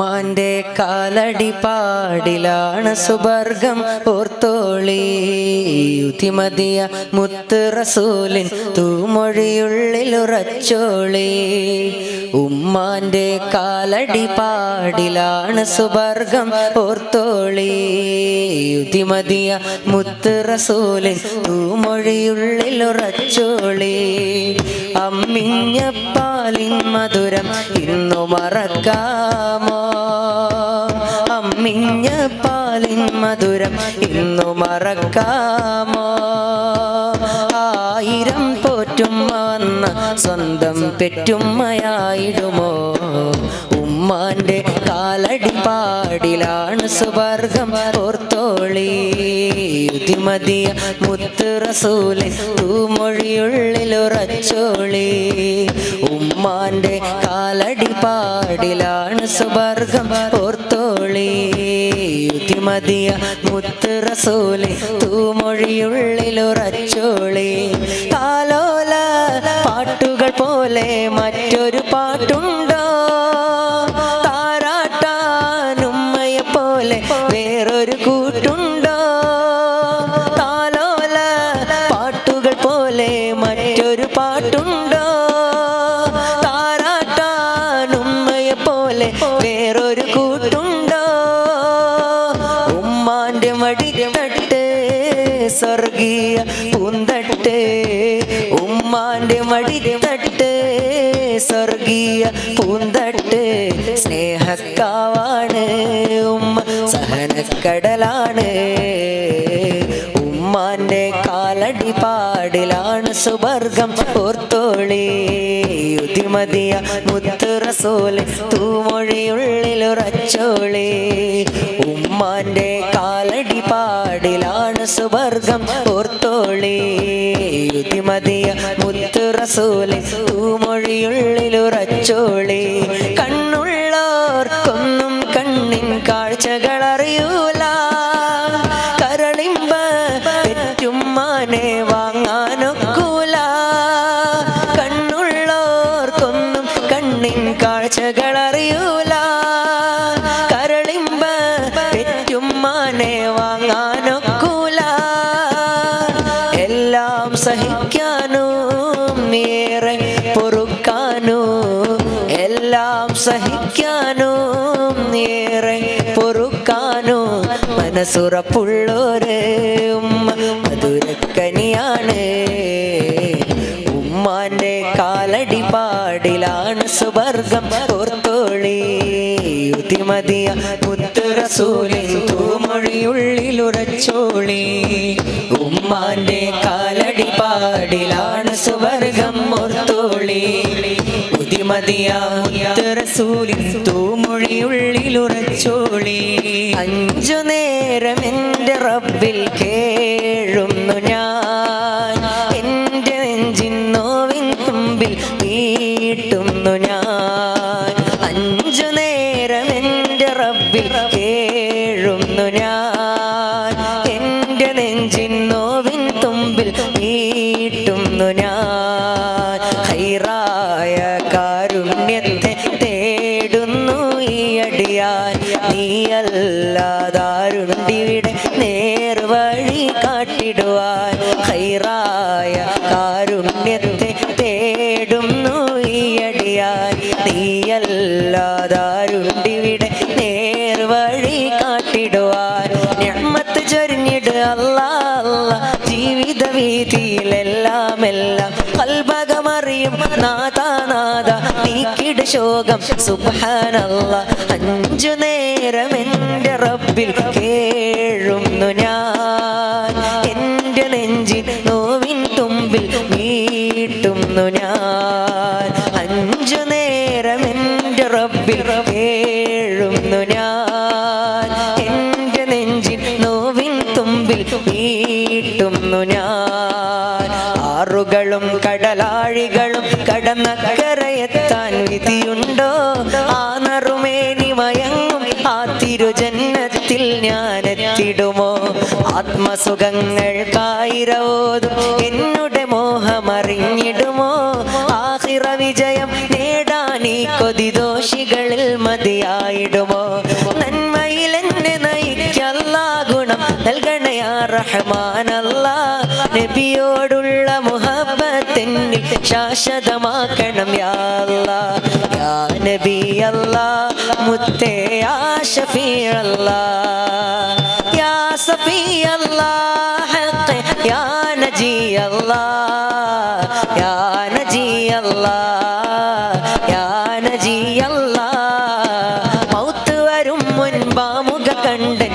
ഉമ്മാന്റെ കാലടി പാടിലാണ് സുബർഗം. ഓർത്തോളി യുതിമതിയ മുത്ത് റസൂലിൻ തൂമൊഴിയുള്ളിൽ ഉറച്ചോളി. ഉമ്മാന്റെ കാലടി പാടിലാണ് സുബർഗം. ഓർത്തോളി യുതിമതിയ മുത്ത് റസൂലിൻ തൂമൊഴിയുള്ളിൽ ഉറച്ചോളി. അമ്മിഞ്ഞപ്പാലിൻ മധുരം ഇന്നു മറക്കാമോ? അമ്മിഞ്ഞ പാലിൻ മധുരം ഇന്നു മറക്കാമോ? ആയിരം പോറ്റുമ്മ വന്ന സ്വന്തം പെറ്റുമ്മയായിടുമോ? ഉമ്മാന്റെ കാലടി പാടിലാണ് സുവർഗം ഓർത്തോളി യുതിമതിയ മുത്ത് റസൂലെ ഉമ്മാന്റെ കാലടി പാടിലാണ് സുവർഗം ഓർത്തോളി യുതിമതിയ മുത്ത് റസൂലി തൂമൊഴിയുള്ളിൽ ഉറച്ചോളി കാലോല പാട്ടുകൾ പോലെ മറ്റൊരു പാട്ടുണ്ടോ? സ്വർഗീയ പൂന്തട്ട് ഉമ്മാന്റെ മടി തട്ട് സ്വർഗീയ പൂന്തട്ട്. സ്നേഹക്കാവാണ് ഉമ്മ സഹനക്കടലാണ്. ഉമ്മാന്റെ കാലടി പാടിലാണ് സുവർഗം. ഓർത്തോളി യുതിമതിയ റസൂൽ തൂമൊഴിയുള്ളിലുറച്ചോളി. ഉമ്മാന്റെ കാലടി പാടിലാണ് സുവർഗം ഓർത്തോളി യുതിമതിയ മുത്തു റസൂൽ തൂമൊഴിയുള്ളിലുറച്ചോളി. കണ്ണുള്ളോർക്കൊന്നും കണ്ണിൻ കാഴ്ചകൾ സഹിക്കാനും ഏറെ പൊറുക്കാനും മനസ്സുറപ്പുള്ളോര് മധുരക്കനിയാണ്. ഉമ്മാന്റെ കാലടി പാടിലാണ് സുവർഗം ഓർത്തോളി യുതിമതിയ പുത്തുറസൂലി തൂമൊഴിയുള്ളിലുറച്ചോളി ഉമ്മാന്റെ കാലടി പാടിലാണ് സുവർഗം ഓർത്തോളി യുതിമതിയ റസൂലിൻ തൂമൊഴിയുള്ളിൽ ഉറച്ചോളി അഞ്ചു നേരം എന്റെ റബ്ബിൽ കേഴുന്നു ഞാൻ. നീയല്ലാതാരുണ്ടിവിടെ നേർവഴി കാട്ടിടുവാൻ ഞമ്മത്ത് ചൊരിഞ്ഞിട് അല്ലാ അല്ലാ. ജീവിത വീതിയിലെല്ലാം എല്ലാം കൽഭകമറിയും നാഥാനാഥ നീക്കിട് ശോകം സുഭാനല്ല അഞ്ചു നേരം എന്റെ റബ്ബിൽ കേഴുന്നു ഞാൻ. എന്റെ നെഞ്ചിൽ നോവിൻ തുമ്പിൽ വീട്ടുന്നു ഞാൻ. വീട്ടുന്നു ഞാൻ. ആറുകളും കടലാഴികളും കടന്ന കരയെത്താൻ വിധിയുണ്ടോ? ആ നറുമേനി മയങ്ങും ആ തിരുജന്മത്തിൽ ഞാൻ എത്തിടുമോ? ആത്മസുഖങ്ങൾക്കായിരവോതും എന്നുടെ മോഹമറിഞ്ഞിടുമോ? ആഹിറ വിജയം നേടാൻ ഈ കൊതി ദോഷികളിൽ മതിയായിടുമോ? നൽകണയാ റഹ്മാനല്ല. നബിയോടുള്ള ശാശ്വതമാക്കണം യാ അല്ലാ. യാ നബി അല്ല മുത്തേ യാ ഷഫീ അല്ല. യാ സഫീ അല്ല യാ നജി അല്ല. യാ നജി അല്ല യാ നജീ വരും കണ്ട്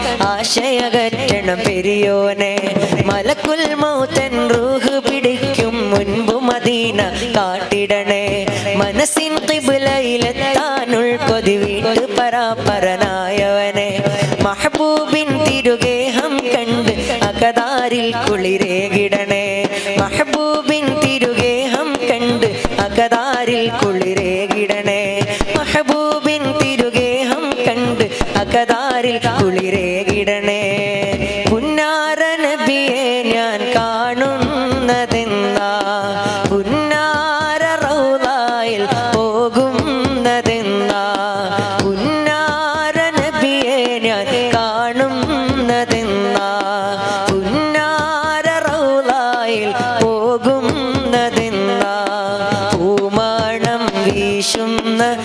ആശയകറ്റണം പെരിയോനെ മലക്കുൽ മൗത്തൻ റൂഹ് പിടിക്കും മുൻപ് മദീന കാട്ടിടണേ. മനസ്സിൻ കിബിലയിലെത്താനുൾ കൊതി വീട് പരാപരനായവനെ. മഹബൂബിൻ തിരുഗേഹം കണ്ട് അകതാരിൽ കുളിരേകിടണേ. മഹബൂബിൻ തിരുഗേഹം കണ്ട് അകതാരിൽ കുളിരേകിടണേ мене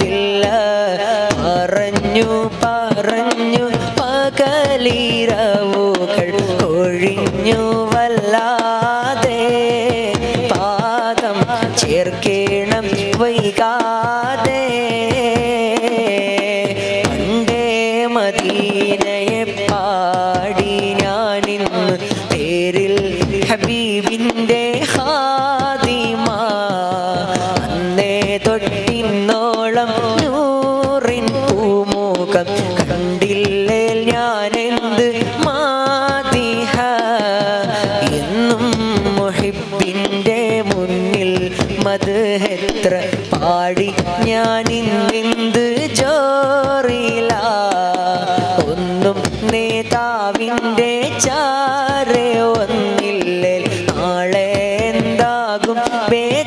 തെറ്റല്ലാതില്ല പറഞ്ഞു പറഞ്ഞു പകലിരവുകൾ ഒഴിഞ്ഞു വല്ലാതെ പാദം ചേർക്കേണം വൈകാതെ. പണ്ടേ മദീനയെ മധുഹെത്ര പാടി? ഞാനിന്നെന്ത് ജോറില? ഒന്നും നേതാവിന്റെ ചാരെ ഒന്നില്ലേ നാളെ എന്താകും? ബേജാറില